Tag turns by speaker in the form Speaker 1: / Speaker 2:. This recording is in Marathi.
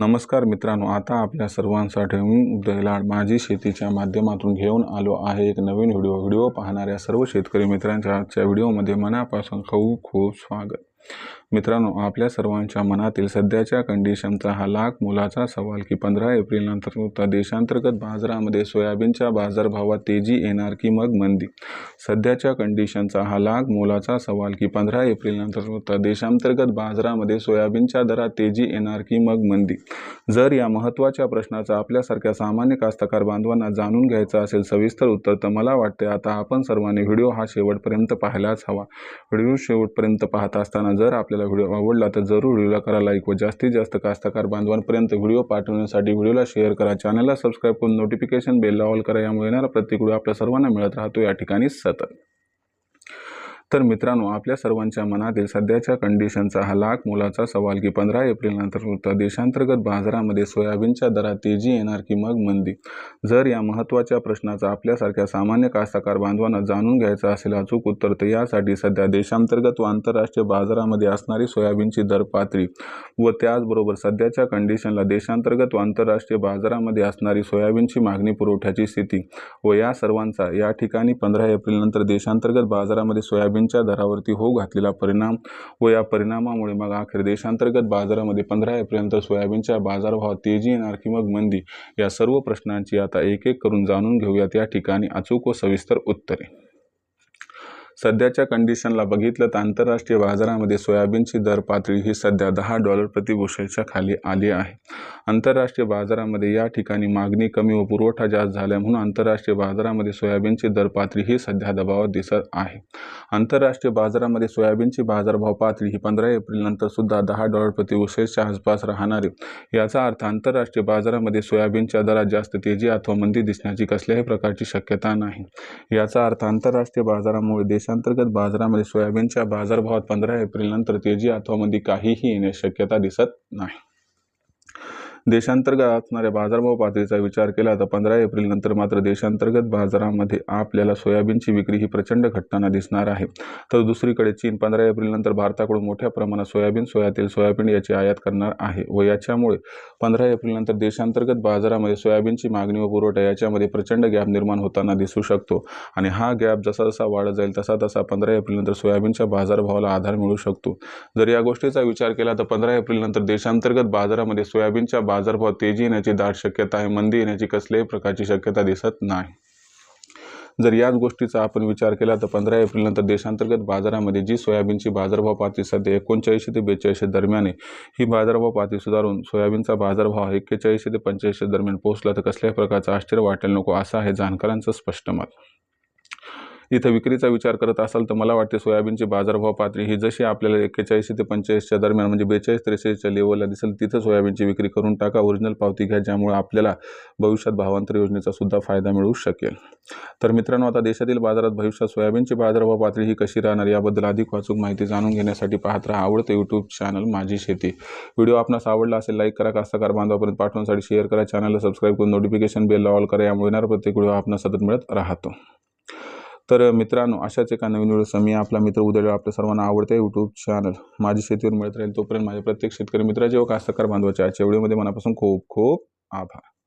Speaker 1: नमस्कार मित्रांनो आता आपल्या सर्वांसाठी मी माझी शेतीच्या माध्यमातून घेऊन आलो आहे. एक नवीन व्हिडिओ व्हिडिओ पाहणाऱ्या सर्व शेतकरी मित्रांच्या आजच्या व्हिडिओमध्ये मनापासून खूप खूप स्वागत. मित्रांनो आपल्या सर्वांच्या मनातील सध्याच्या कंडिशनचा हा लाख मोलाचा सवाल की पंधरा एप्रिलनंतर उत्तर देशांतर्गत बाजारामध्ये सोयाबीनच्या बाजारभावात तेजी येणार की मग मंदी? सध्याच्या कंडिशनचा हा लाख मोलाचा सवाल की पंधरा एप्रिलनंतर उत्तर देशांतर्गत बाजारामध्ये सोयाबीनच्या दरात तेजी येणार की मग मंदी? जर या महत्त्वाच्या प्रश्नाचा आपल्यासारख्या सामान्य कास्तकार बांधवांना जाणून घ्यायचं असेल सविस्तर उत्तर तर मला वाटते आता आपण सर्वांनी व्हिडिओ हा शेवटपर्यंत पाहायलाच हवा. व्हिडिओ शेवटपर्यंत पाहत असताना जर आपल्या आपल्याला व्हिडिओ आवडला तर जरूर व्हिडिओला करा लाईक व जास्तीत जास्त कास्तकार बांधवांपर्यंत व्हिडिओ पाठवण्यासाठी व्हिडिओला शेअर करा. चॅनलला सबस्क्राईब करून नोटिफिकेशन बेलला ऑल करा. यामुळे येणारा प्रत्येक व्हिडिओ आपल्या सर्वांना मिळत राहतो. या ठिकाणी सतत. तर मित्रांनो आपल्या सर्वांच्या मनातील सध्याच्या कंडिशनचा हा लाख मोलाचा सवाल की पंधरा एप्रिलनंतर उत्तर देशांतर्गत बाजारामध्ये सोयाबीनच्या दरात तेजी येणार की मग मंदी? जर या महत्त्वाच्या प्रश्नाचा आपल्यासारख्या सामान्य कास्तकार बांधवांना जाणून घ्यायचं असेल अचूक उत्तर तर यासाठी सध्या देशांतर्गत व आंतरराष्ट्रीय बाजारामध्ये असणारी सोयाबीनची दर पातळी व त्याचबरोबर सध्याच्या कंडिशनला देशांतर्गत व आंतरराष्ट्रीय बाजारामध्ये असणारी सोयाबीनची मागणी पुरवठ्याची स्थिती व या सर्वांचा या ठिकाणी पंधरा एप्रिलनंतर देशांतर्गत बाजारामध्ये सोयाबीन सोयाबीनच्या दरावरती होऊ घातलेला परिणाम व या परिणामामुळे मग अखेर देशांतर्गत बाजारामध्ये पंधरा एप्रिलनंतर सोयाबीनच्या बाजारभावात तेजी येणार की मग मंदी या सर्व प्रश्नांची आता एक एक करून जाणून घेऊयात. या ठिकाणी अचूक व सविस्तर उत्तरे. सध्याच्या कंडिशनला बघितलं तर आंतरराष्ट्रीय बाजारामध्ये सोयाबीनची दर पातळी ही सध्या दहा डॉलर प्रति बुशेलच्या खाली आली आहे. आंतरराष्ट्रीय बाजारामध्ये या ठिकाणी मागणी कमी व पुरवठा जास्त झाल्या म्हणून आंतरराष्ट्रीय बाजारामध्ये सोयाबीनची दर पातळी ही सध्या दबावात दिसत आहे. आंतरराष्ट्रीय बाजारामध्ये सोयाबीनची बाजारभाव पातळी ही पंधरा एप्रिलनंतर सुद्धा दहा डॉलर प्रति बुशेलच्या आसपास राहणार. आहे याचा अर्थ आंतरराष्ट्रीय बाजारामध्ये सोयाबीनच्या दरात जास्त तेजी अथवा मंदी दिसण्याची कसल्याही प्रकारची शक्यता नाही. याचा अर्थ आंतरराष्ट्रीय बाजारामुळे देश देशांतर्गत बाजारामध्ये सोयाबीनच्या बाजारभावात पंधरा एप्रिलनंतर तेजी अथवा मंदी काहीही येण्याची शक्यता दिसत नाही. देशांतर्गत असणाऱ्या बाजारभाव पातळीचा विचार केला तर पंधरा एप्रिलनंतर मात्र देशांतर्गत बाजारामध्ये आपल्याला सोयाबीनची विक्री ही प्रचंड घटताना दिसणार आहे. तर दुसरीकडे चीन पंधरा एप्रिलनंतर भारताकडून मोठ्या प्रमाणात सोयाबीन सोयातील सोयाबीन याची आयात करणार आहे व याच्यामुळे पंधरा एप्रिलनंतर देशांतर्गत बाजारामध्ये सोयाबीनची मागणी व पुरवठा याच्यामध्ये प्रचंड गॅप निर्माण होताना दिसू शकतो. आणि हा गॅप जसा जसा वाढत जाईल तसा तसा पंधरा एप्रिलनंतर सोयाबीनच्या बाजारभावाला आधार मिळू शकतो. जर या गोष्टीचा विचार केला तर पंधरा एप्रिलनंतर देशांतर्गत बाजारामध्ये सोयाबीनच्या बाजारभाव तेजी येण्याची दाट शक्यता आहे. मंदी येण्याची कसल्याही प्रकारची शक्यता दिसत नाही. जर याच गोष्टीचा आपण विचार केला तर पंधरा एप्रिलनंतर देशांतर्गत बाजारामध्ये जी सोयाबीनची बाजारभाव पातळी सध्या एकोणचाळीसशे ते बेचाळीसशे दरम्यान आहे. ही बाजारभाव पातळी सुधारून सोयाबीनचा बाजारभाव एक्केचाळीसशे ते पंचेचाळीसशे दरम्यान पोहोचला तर कसल्याही प्रकारचं आश्चर्य वाटायला नको असं आहे जाणकारांचं स्पष्ट मत. इथं विक्रीचा विचार करत असाल तर मला वाटते सोयाबीनची बाजारभाव पातळी ही जशी आपल्याला एक्केचाळीस ते पंचेचाळीसच्या दरम्यान म्हणजे बेचाळीस त्रेचाळीसच्या लेवलला दिसेल तिथं सोयाबीनची विक्री करून टाका ओरिजिनल पावती घ्या ज्यामुळे आपल्याला भविष्यात भावांतर योजनेचा सुद्धा फायदा मिळू शकेल. तर मित्रांनो आता देशातील बाजारात भविष्यात सोयाबीनची बाजारभाव पातळी ही कशी राहणार याबद्दल अधिक वाचूक माहिती जाणून घेण्यासाठी पाहत राहा आवडतं यूट्यूब चॅनल माझी शेती. व्हिडिओ आपणास आवडला असेल लाईक करा कास्तकार बांधवापर्यंत पाठवण्यासाठी शेअर करा चॅनलला सबस्क्राईब करून नोटिफिकेशन बेलला ऑल करा यामुळे येणार प्रत्येक व्हिडिओ आपणास सतत मिळत राहतो. तर मित्रांनो अशाच एका नवीन व्हिडिओ मी आपला मित्र उद्या आपल्या सर्वांना आवडते यूट्यूब चॅनल माझी शेतीवर मिळत राहील तोपर्यंत माझ्या प्रत्येक शेतकरी मित्राचे व कास्तकार बांधवाचे आजच्या व्हिडिओमध्ये मनापासून खूप खूप आभार.